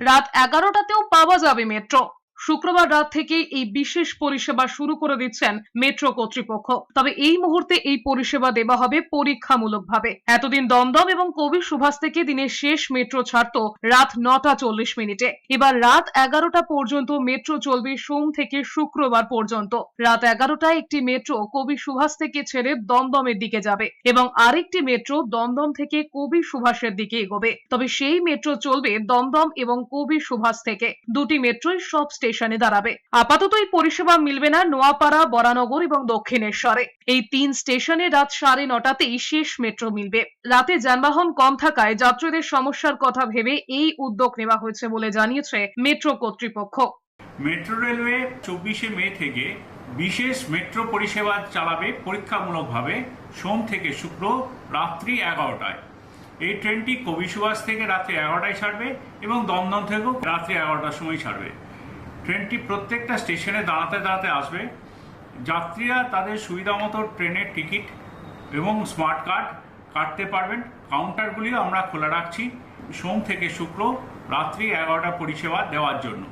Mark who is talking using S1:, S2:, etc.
S1: রাত এগারোটাতেও পাওয়া যাবে মেট্রো। শুক্রবার রাত থেকে এই বিশেষ পরিষেবা শুরু করে দিচ্ছেন মেট্রো কর্তৃপক্ষ। তবে এই মুহূর্তে এই পরিষেবা দেওয়া হবে পরীক্ষামূলকভাবে। এতদিন দমদম এবং কবি সুভাষ থেকে দিনের শেষ মেট্রো ছাড়তো রাত নটা চল্লিশ মিনিটে। এবার রাত এগারোটা পর্যন্ত মেট্রো চলবে সোম থেকে শুক্রবার পর্যন্ত। রাত এগারোটায় একটি মেট্রো কবি সুভাষ থেকে ছেড়ে দমদমের দিকে যাবে এবং আরেকটি মেট্রো দমদম থেকে কবি সুভাষের দিকে এগোবে। তবে সেই মেট্রো চলবে দমদম এবং কবি সুভাষ থেকে। দুটি মেট্রোই সব স্টেশনে দাঁড়াবে। আপাতত এই পরিষেবা মিলবে না নোয়াপাড়া, বরানগর এবং দক্ষিণেশ্বরে। এই তিন স্টেশনে রাত সাড়ে নটাতেই শেষ মেট্রো মিলবে। রাতে যানবাহন কম থাকায় যাত্রীদের সমস্যার কথা ভেবে এই উদ্যোগ নেওয়া হয়েছে বলে জানিয়েছে মেট্রো কর্তৃপক্ষ।
S2: মেট্রো রেলওয়ে চব্বিশে মে থেকে বিশেষ মেট্রো পরিষেবা চালাবে পরীক্ষামূলকভাবে সোম থেকে শুক্র রাত্রি এগারোটায়। এই ট্রেনটি কবি সুভাষ থেকে রাত্রি এগারোটায় ছাড়বে এবং দমদম থেকেও রাত্রি এগারোটার সময় ছাড়বে। ট্রেনটি প্রত্যেকটা স্টেশনে দাঁড়াতে দাঁড়াতে আসবে। যাত্রীরা তাদের সুবিধা মতো ট্রেনের টিকিট এবং স্মার্ট কার্ড কাটতে পারবেন। কাউন্টারগুলিও আমরা খোলা রাখছি। সোম থেকে শুক্র রাত্রি এগারোটা পরিষেবা দেওয়ার জন্য।